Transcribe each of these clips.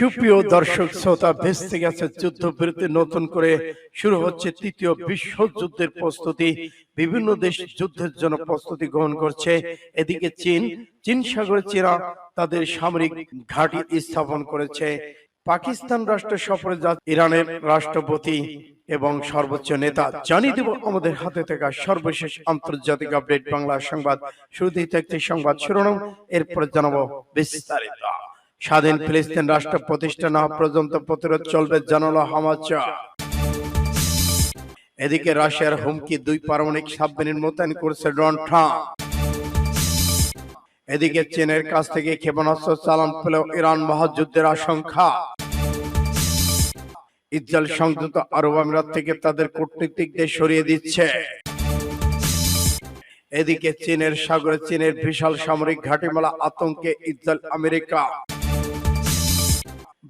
সুপ্রিয় দর্শক, শ্রোতা, ভেস্তে গেছে যুদ্ধবিরতি নতুন করে শুরু হচ্ছে তৃতীয় বিশ্বযুদ্ধের প্রস্তুতি। বিভিন্ন দেশ যুদ্ধের জন্য প্রস্তুতি গ্রহণ করছে। এদিকে চীন চীন সাগরে চীনা তাদের সামরিক ঘাঁটি স্থাপন করেছে। পাকিস্তান রাষ্ট্র সফরে যা ইরানের রাষ্ট্রপতি এবং সর্বোচ্চ নেতা জানিয়ে দেব আমাদের হাতে থাকা সর্বশেষ আন্তর্জাতিক আপডেট বাংলা সংবাদ। শুরুতেই থাকছে সংবাদ শিরোনাম, এরপরে জানাব বিস্তারিত। স্বাধীন ফিলিস্তিন রাষ্ট্র প্রতিষ্ঠা না পর্যন্ত প্রতিরোধ চলবে জানালো হামাচ এদিকে রাশিয়ার হুমকি দুই পারমাণবিক সাবমেরিন মোতায়েন করেছে ডোনাল্ড এদিকে চীনের কাছ থেকে ক্ষেপণাস্ত্র চালান পেল ইরান মহাযুদ্ধের আশঙ্কা। ইসরায়েল সংযুক্ত আরব আমিরাত থেকে তাদের কূটনীতিকদের সরিয়ে দিচ্ছে। এদিকে চীনের সাগরে চীনের বিশাল সামরিক ঘাটিমালা আতঙ্কে ইসরায়েল, আমেরিকা।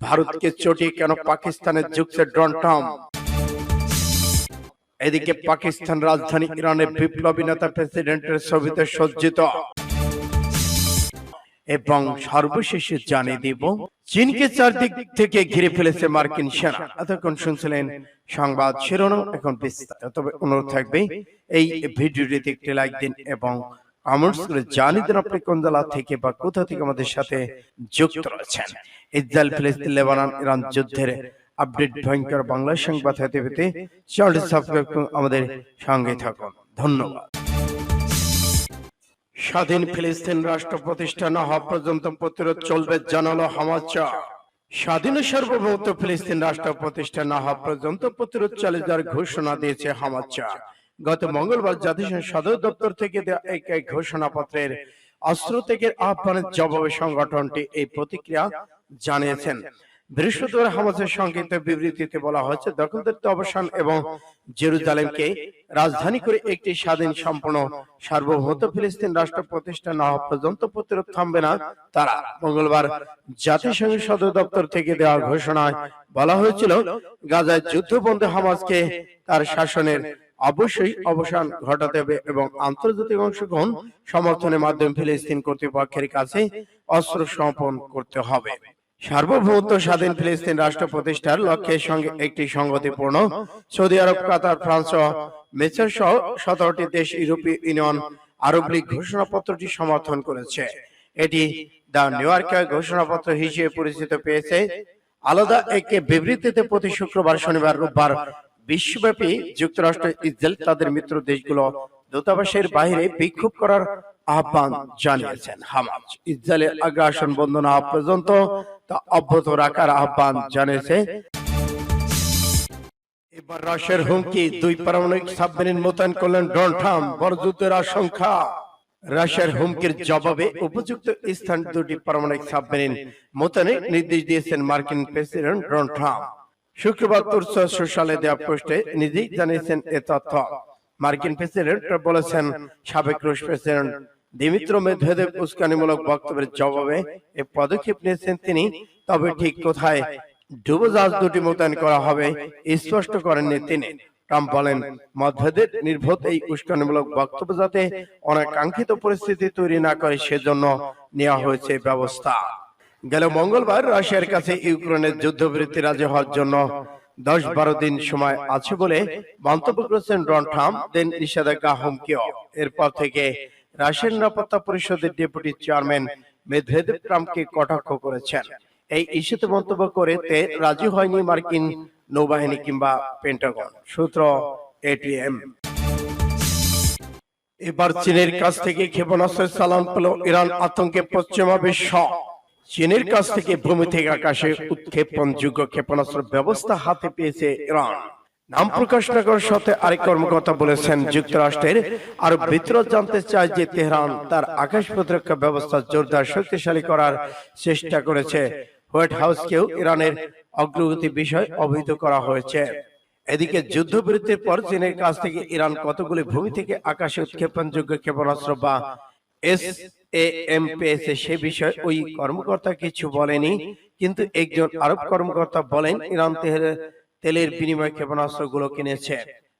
ভারতকে চটিয়ে কেন পাকিস্তানের যুগছে ড্রন ট্রাম্প এদিকে পাকিস্তান রাজধানী ইরানের বিপ্লবী নেতা প্রেসিডেন্টের ছবিতে সজ্জিত। এবং সর্বশেষে জানিয়ে দিব চীনকে চারদিক থেকে ঘিরে ফেলেছে মার্কিন সেনা। এতক্ষণ শুনছিলেন সংবাদ শিরোনাম। এখন বিস্তারিত তবে অনুরোধ থাকবে এই ভিডিওটিতে একটি লাইক দিন এবং করে জানিয়ে দিন আপনি কোন জেলা থেকে বা কোথা থেকে আমাদের সাথে যুক্ত রয়েছেন ইসরায়েল ফিলিস্তিন লেবানন ইরান যুদ্ধের আপডেট ভয়ঙ্কর বাংলা সংবাদ হাতে পেতে চ্যানেলটি সাবস্ক্রাইব করুন আমাদের সঙ্গে থাকুন। ধন্যবাদ। স্বাধীন ফিলিস্তিন রাষ্ট্র প্রতিষ্ঠা না হওয়া পর্যন্ত প্রতিরোধ চলবে জানালো হামাচা স্বাধীন সার্বভৌমত্ব ফিলিস্তিন রাষ্ট্র প্রতিষ্ঠা না হওয়া পর্যন্ত প্রতিরোধ চালিয়ে যাওয়ার ঘোষণা দিয়েছে হামাচা গত মঙ্গলবার জাতিসংঘ সদর দপ্তর থেকে এক এক ঘোষণাপত্রের অস্ত্র থেকে আহ্বানের জবাবে সংগঠনটি এই প্রতিক্রিয়া জানিয়েছেন। বৃহস্পতিবার হামাসের সংক্ষিপ্ত বিবৃতিতে বলা হয়েছে দখলদারিত্ব অবসান এবং জেরুজালেমকে রাজধানী করে একটি স্বাধীন সম্পূর্ণ সার্বভৌমত্ব ফিলিস্তিন রাষ্ট্র প্রতিষ্ঠা না হওয়া পর্যন্ত প্রতিরোধ থামবে না। তারা মঙ্গলবার জাতিসংঘের সদর দপ্তর থেকে দেওয়া ঘোষণায় বলা হয়েছিল গাজায় যুদ্ধবন্দী হামাসকে তার শাসনের অবশ্যই অবসান ঘটাতে হবে এবং আন্তর্জাতিক অংশগ্রহণ সমর্থনের মাধ্যমে ফিলিস্তিন কর্তৃপক্ষের কাছে অস্ত্র সমর্পণ করতে হবে। সার্বভৌমত্ব স্বাধীন ফিলিস্তিন রাষ্ট্র প্রতিষ্ঠার লক্ষ্যের সঙ্গে একটি সংগতিপূর্ণ সৌদি আরব কাতার ফ্রান্স মেসার সহ সতেরোটি দেশ ইউরোপীয় ইউনিয়ন আরব লীগ ঘোষণাপত্রটি সমর্থন করেছে। এটি দ্য নিউ ইয়র্কের ঘোষণাপত্র হিসেবে পরিচিত পেয়েছে। আলাদা একটি বিবৃতিতে প্রতি শুক্রবার শনিবার রোববার বিশ্বব্যাপী যুক্তরাষ্ট্র ইসরায়েল, তাদের মিত্র দেশগুলো দূতাবাসের বাইরে বিক্ষোভ করার আহ্বান জানিয়েছেন হামাজ ইসরায়েলের আগ্রাসন বন্ধ না পর্যন্ত তা অব্যাহত রাখার আহ্বান জানিয়েছে। এবার রাশিয়ার হুমকি, দুই পারমাণবিক সাবমেরিন মোতায়েন করলেন ডোনাল্ড ট্রাম্প, বড় যুদ্ধের আশঙ্কা। রাশিয়ার হুমকির জবাবে উপযুক্ত স্থান দুটি পারমাণবিক সাবমেরিন মোতায়েনের নির্দেশ দিয়েছেন মার্কিন প্রেসিডেন্ট ডোনাল্ড ট্রাম্প। শুক্রবার তুর্স সোশ্যালে দেওয়া পোস্টে নিজেই জানিয়েছেন এ তথ্য। মার্কিন প্রেসিডেন্ট বলেছেন সাবেক রুশ প্রেসিডেন্ট দিমিত্র মেদভেদেব উস্কানিমূলক বক্তব্যের জবাবে এ পদক্ষেপ নিয়েছেন তিনি। তবে ঠিক কোথায় ডুবোজাহাজ দুটি মোতায়েন করা হবে স্পষ্ট করেননি তিনি। ট্রাম্প বলেন মতভেদের নির্ভর এই উস্কানিমূলক বক্তব্য যাতে অনাকাঙ্ক্ষিত পরিস্থিতি তৈরি না করে সেজন্য নেওয়া হয়েছে ব্যবস্থা। গেল মঙ্গলবার রাশিয়ার কাছে ইউক্রেনের যুদ্ধবিরতি রাজি হওয়ার জন্য দশ বারো দিন সময় আছে বলে মন্তব্য করেছেন ডন ট্রাম্প, দেন নিষেধাজ্ঞা হুমকিও। এরপর থেকে রাশিয়ার নিরাপত্তা পরিষদের ডেপুটি চেয়ারম্যান মেদভেদেব ট্রাম্পকে কটাক্ষ করেছেন। এই ইস্যুতে মন্তব্য করে তে রাজি হয়নি মার্কিন নৌবাহিনী কিংবা পেন্টাগন। সূত্র এটিএম। এবার চীনের কাছ থেকে ক্ষেপণাস্ত্রের চালান পেল ইরান আতঙ্কে পশ্চিমা বিশ্ব। চীনের কাছ থেকে ভূমি থেকে আকাশে উৎক্ষেপণ যোগ্য ক্ষেপণাস্ত্র ব্যবস্থা হাতে পেয়েছে ইরান। নাম প্রকাশ না করার সাথে আরেক কর্মকর্তা বলেছেন যুক্তরাষ্ট্রের আর বিতরণ জানতে চায় যে তেহরান তার আকাশ প্রতিরক্ষা ব্যবস্থা জোরদার শক্তিশালী করার চেষ্টা করেছে হোয়াইট হাউসকেও ইরানের অগ্রগতি বিষয় অবহিত করা হয়েছে। এদিকে যুদ্ধবিরতির পর চীনের কাছ থেকে ইরান কতগুলি ভূমি থেকে আকাশে উৎক্ষেপণযোগ্য ক্ষেপণাস্ত্র বা এস এম পেয়েছে সে বিষয়ে ওই কর্মকর্তা কিছু বলেনি। কিন্তু একজন আরব কর্মকর্তা বলেন ইরান তেলের বিনিময়ে ক্ষেপণাস্ত্রগুলো কিনেছে।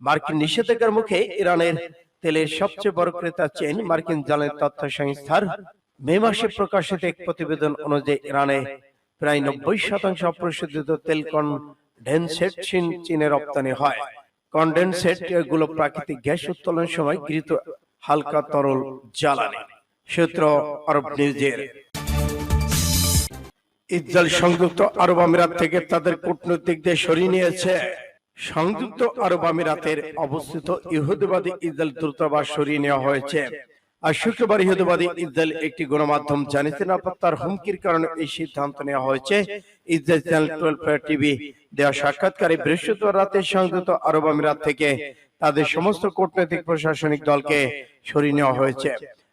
মার্কিন নিষেধাজ্ঞার মুখে ইরানের তেলের সবচেয়ে বড় ক্রেতা চীন মার্কিন জ্বালানি তথ্য সংস্থার মে মাসে প্রকাশিত এক প্রতিবেদন অনুযায়ী ইরানে প্রায় নব্বই শতাংশ অপ্রশোধিত তেল কনডেনসেট চীন চীনে রপ্তানি হয়। কনডেনসেটগুলো প্রাকৃতিক গ্যাস উত্তোলনের সময় গৃহীত হালকা তরল জ্বালানি সূত্র আরব নিউজের। ইসরায়েল সংযুক্ত আরব আমিরাত থেকে তাদের কূটনৈতিকদের সরিয়ে নিয়েছে। সংযুক্ত আরব আমিরাতের অবস্থিত ইহুদিবাদী ইসরায়েল দূতাবাস সরিয়ে নেওয়া হয়েছে। আর শুক্রবার ইহুদিবাদী ইসরায়েল একটি গণমাধ্যম জানিয়েছে, নিরাপত্তার হুমকির কারণে এই সিদ্ধান্ত নেওয়া হয়েছে। ইসরায়েল চ্যানেল টুয়েলভ টিভি দেওয়া সাক্ষাৎকারে বৃহস্পতিবার রাতে সংযুক্ত আরব আমিরাত থেকে তাদের সমস্ত কূটনৈতিক প্রশাসনিক দলকে সরিয়ে নেওয়া হয়েছে।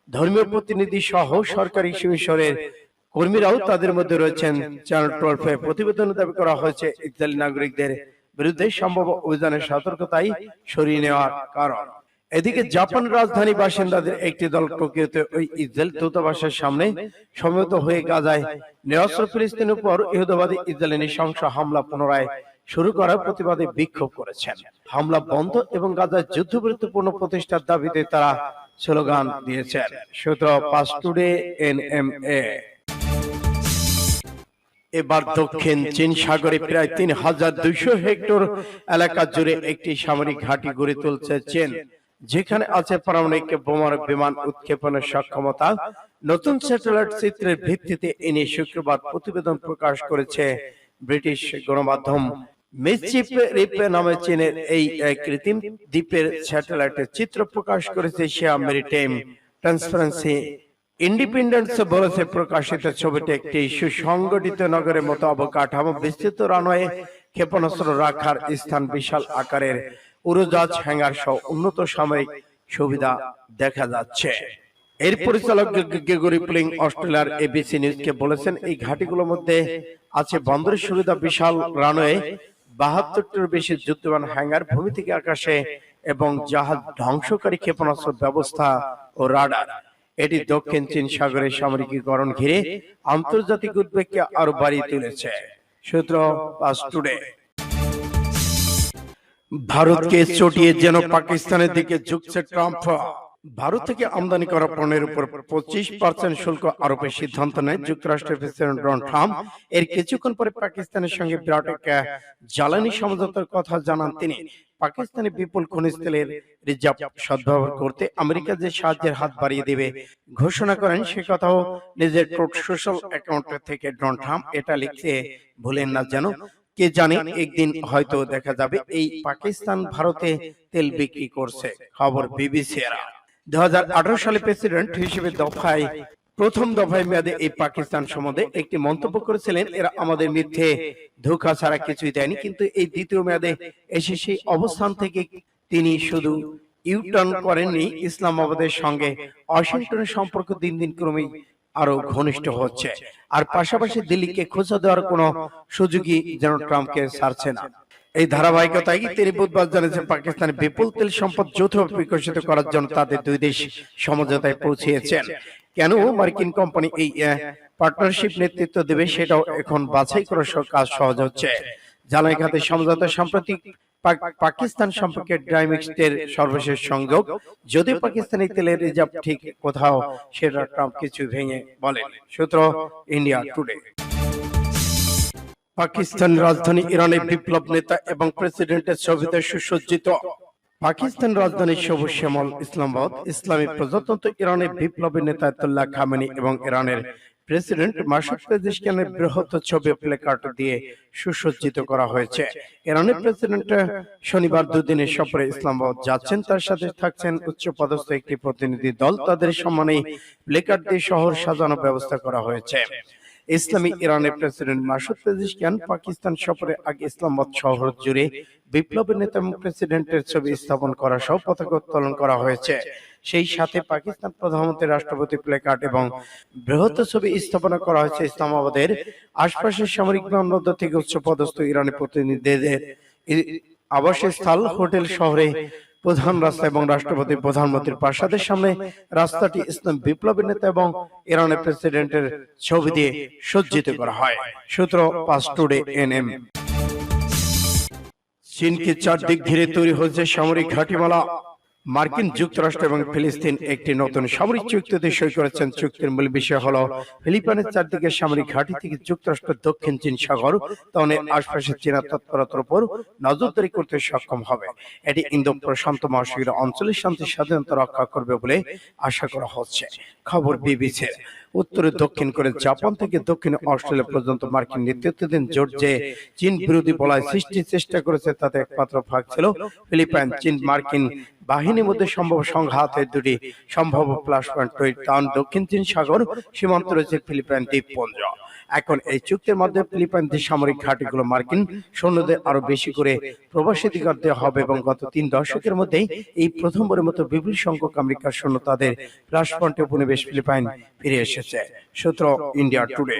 ধর্মীয় প্রতিনিধি সহ সরকারি মিশরের কর্মীরাও তাদের মধ্যে রয়েছেন। চ্যানেল টুয়েলভে প্রতিবেদনে দাবি করা হয়েছে ইসরায়েলি নাগরিকদের বিরুদ্ধে সম্ভব অভিযানের সতর্কতাই সরিয়ে নেওয়ার কারণ। এদিকে জাপান রাজধানী বাসিন্দাদের একটি দল টোকিওতে ওই ইসরায়েল দূতাবাসের সামনে সমবেত হয়ে গাজায় নিরস্ত্র ফিলিস্তিনের উপর ইহুদবাদী ইসরায়েলি নৃশংস হামলা পুনরায় শুরু করার প্রতিবাদে বিক্ষোভ করেছেন। হামলা বন্ধ এবং গাজায় যুদ্ধবিরতি পূর্ণ প্রতিষ্ঠার দাবিতে তারা স্লোগান দিয়েছেন। সূত্র পাস টুডে এনএমএ এবার দক্ষিণ চীন সাগরে প্রায় তিন হাজার দুইশো হেক্টর এলাকা জুড়ে একটি সামরিক ঘাঁটি গড়ে তুলছে চীন, যেখানে আছে পারমাণবিক বোমার বিমান উৎক্ষেপণের সক্ষমতা। নতুন স্যাটেলাইট চিত্রের ভিত্তিতে এ নিয়ে শুক্রবার প্রতিবেদন প্রকাশ করেছে ব্রিটিশ গণমাধ্যম। মিসচিপ রিপ নামে চীনের এই কৃত্রিম দ্বীপের স্যাটেলাইটের চিত্র প্রকাশ করেছে শিয়া মেরিটাইম ট্রান্সপারেন্সি ইন্ডিপেন্ডেন্স বলেছে প্রকাশিত ছবিটি একটি সুসংগঠিত নগরের মতো অবকাঠামো বিস্তৃত রানওয়ে ক্ষেপণাস্ত্র রাখার স্থান বিশাল আকারের উড়োজাহাজ হ্যাঙ্গার সহ উন্নত সামরিক সুবিধা দেখা যাচ্ছে। এর পরিচালক গেগরি পুলিং অস্ট্রেলিয়ার এবিসি নিউজকে বলেছেন এই ঘাটিগুলোর মধ্যে আছে বন্দরের সুবিধা বিশাল রানওয়ে। বাহাত্তরটির বেশি যুদ্ধবান হ্যাঙ্গার ভূমি থেকে আকাশে এবং জাহাজ ধ্বংসকারী ক্ষেপণাস্ত্র ব্যবস্থা ও রাডার। এটি দক্ষিণ চীন সাগরের সামরিকীকরণ ঘিরে আন্তর্জাতিক উদ্বেগকে আরও বাড়িয়ে তুলেছে। সূত্র পাস টুডে ভারতকে চটিয়ে যেন পাকিস্তানের দিকে ঝুঁকছে ট্রাম্প। ভারত থেকে আমদানি করা পণ্যের উপর পঁচিশ পার্সেন্ট শুল্ক আরোপের সিদ্ধান্ত নেয় যুক্তরাষ্ট্রের প্রেসিডেন্ট ডোনাল্ড ট্রাম্প এর কিছুক্ষণ পরে পাকিস্তানের সঙ্গে বিরাট এক জ্বালানি সমঝোতার কথা জানান তিনি। পাকিস্তানে বিপুল খনিজ তেলের রিজার্ভ সদ্ব্যবহার করতে আমেরিকা যে সাহায্যের হাত বাড়িয়ে দেবে ঘোষণা করেন সে কথাও নিজের ট্রুথ সোশ্যাল অ্যাকাউন্ট থেকে ডোনাল্ড ট্রাম্প এটা লিখতে ভুলেন না যেন কে জানে একদিন হয়তো দেখা যাবে এই পাকিস্তান ভারতে তেল বিক্রি করছে। খবর বিবিসি এরা দু সালে প্রেসিডেন্ট হিসেবে দফায়, প্রথম দফায় মেয়াদে এই পাকিস্তান সম্বন্ধে একটি মন্তব্য করেছিলেন। এরা আমাদের মিথ্যে, ধোকা ছাড়া কিছুই দেয়নি। কিন্তু এই দ্বিতীয় মেয়াদে এসে সেই অবস্থান থেকে তিনি শুধু ইউটার্ন করেননি, ইসলামাবাদের সঙ্গে ওয়াশিংটনের সম্পর্ক দিন দিন ক্রমেই আরও ঘনিষ্ঠ হচ্ছে। আর পাশাপাশি দিল্লিকে খোঁজা দেওয়ার কোনো সুযোগই যেন ট্রাম্পকে ছাড়ছে না। এই ধারাবাহিকতায় তিনি বুধবার জানিয়েছেন পাকিস্তানের বিপুল তেল সম্পদ যৌথভাবে বিকশিত করার জন্য তাদের দুই দেশ সমঝোতায় পৌঁছেছেন কেন মার্কিন কোম্পানি এই পার্টনারশিপ নেতৃত্ব দেবে সেটাও এখন বাছাই করার কাজ সহজ হচ্ছে। জ্বালানি খাতে সমঝোতা সাম্প্রতিক পাকিস্তান সম্পর্কে ডাইমিক্সের সর্বশেষ সংযোগ যদি পাকিস্তানি তেলের রিজার্ভ ঠিক কোথাও, সেটা ট্রাম্প কিছু ভেঙে বলেন। সূত্র ইন্ডিয়া টুডে। পাকিস্তান রাজধানী ইরানের বিপ্লব নেতা এবং প্রেসিডেন্টের ছবিতে সুসজ্জিত পাকিস্তান রাজধানী সবুজ শ্যামল, ইসলামাবাদ, ইসলামী প্রজাতন্ত্র ইরানের বিপ্লবী নেতা আয়াতুল্লাহ খামেনি এবং ইরানের প্রেসিডেন্ট মাসুদ পেজিশকিয়ানের বৃহৎ ছবি প্লেকার্ড দিয়ে সুসজ্জিত করা হয়েছে। ইরানের প্রেসিডেন্ট শনিবার দুদিনের সফরে ইসলামাবাদ যাচ্ছেন, তার সাথে থাকছেন উচ্চ পদস্থ একটি প্রতিনিধি দল। তাদের সম্মানে প্লেকার্ড দিয়ে শহর সাজানোর ব্যবস্থা করা হয়েছে। ইসলামী ইরানের প্রেসিডেন্ট মাসুদ পেজিশকিয়ান পাকিস্তান সফরে আগে ইসলামাবাদ শহর জুড়ে বিপ্লবী নেতা এবং প্রেসিডেন্টের ছবি স্থাপন করা সহ পতাকা উত্তোলন করা হয়েছে। সেই সাথে পাকিস্তান প্রধানমন্ত্রী রাষ্ট্রপতি প্লেকার্ড এবং বৃহৎ ছবি স্থাপনা করা হয়েছে ইসলামাবাদের আশপাশের সামরিক বিমানবন্দর থেকে উচ্চ পদস্থ ইরানি প্রতিনিধিদের আবাসস্থল হোটেল শহরে প্রধান রাস্তা এবং রাষ্ট্রপতি, প্রধানমন্ত্রীর প্রাসাদের সামনে রাস্তাটি ইসলাম বিপ্লবী নেতা এবং ইরানের প্রেসিডেন্টের ছবি দিয়ে সজ্জিত করা হয়। সূত্র পাস টুডে এনএম। চীনকে চারদিক ঘিরে তৈরি হয়েছে সামরিক ঘাটিমালা। মার্কিন যুক্তরাষ্ট্র এবং ফিলিস্তিন একটি নতুন সামরিক চুক্তিতে সই করেছেন। চুক্তির মূল বিষয় হল ফিলিপাইনের চারদিকে সামরিক ঘাঁটি থেকে যুক্তরাষ্ট্র দক্ষিণ চীন সাগর তনের আশপাশে চীনা তৎপরতার উপর নজরদারি করতে সক্ষম হবে। এটি ইন্দো প্রশান্ত মহাসাগরীয় অঞ্চলের শান্তি স্বাধীনতা রক্ষা করবে বলে আশা করা হচ্ছে। খবর বিবিসির। উত্তরে দক্ষিণ করে জাপান থেকে দক্ষিণ অস্ট্রেলিয়া পর্যন্ত মার্কিন নেতৃত্বাধীন জোট যে চীন বিরোধী বলায় সৃষ্টির চেষ্টা করেছে তাতে একমাত্র ভাগ ছিল ফিলিপাইন চীন মার্কিন বাহিনীর মধ্যে সম্ভব সংঘাতের দুটি সম্ভব প্লাস পয়েন্ট তৈরি কারণ দক্ষিণ চীন সাগর সীমান্ত রয়েছে ফিলিপাইন দ্বীপপুঞ্জ এখন এই চুক্তির মাধ্যমে ফিলিপাইন সামরিক ঘাঁটিগুলো মার্কিন সৈন্যদের আরও বেশি করে প্রবাসীধিকার দেওয়া হবে এবং গত তিন দশকের মধ্যেই এই প্রথমবারের মতো বিপুল সংখ্যক আমেরিকার সৈন্য তাদের প্লাস পয়েন্টে উপনিবেশ ফিলিপাইন ফিরে এসেছে। সূত্র ইন্ডিয়া টুডে।